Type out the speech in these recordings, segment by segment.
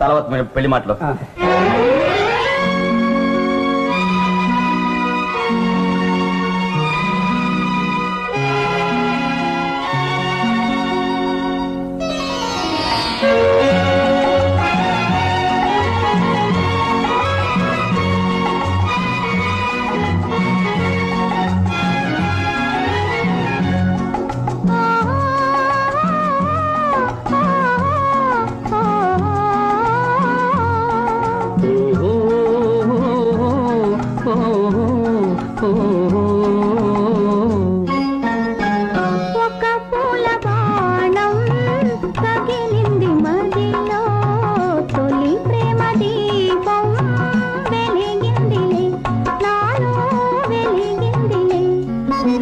తర్వాత పెళ్ళి మాటలు.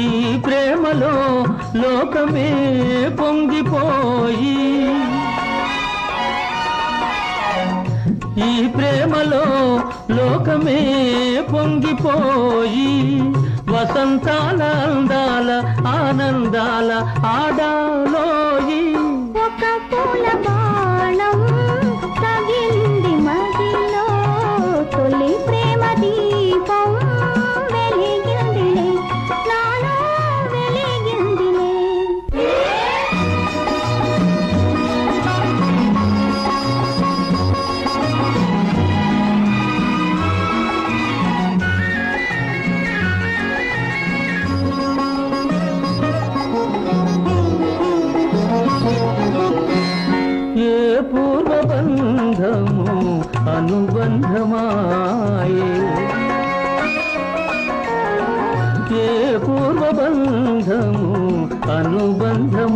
ఈ ప్రేమలో లోకమే పొంగిపోయి. ఈ ప్రేమలో లోకమే పొంగిపోయి. వసంతాల అందాల ఆనందాల ఆడాలోయి. ఒక పూల అనుబంధమాయే. ఏ పూర్వబంధము అనుబంధమాయే?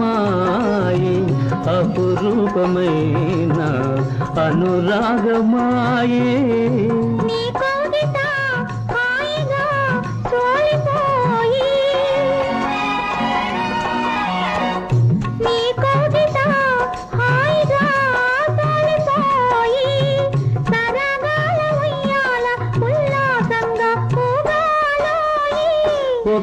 అపురూపమైన అనురాగమాయే.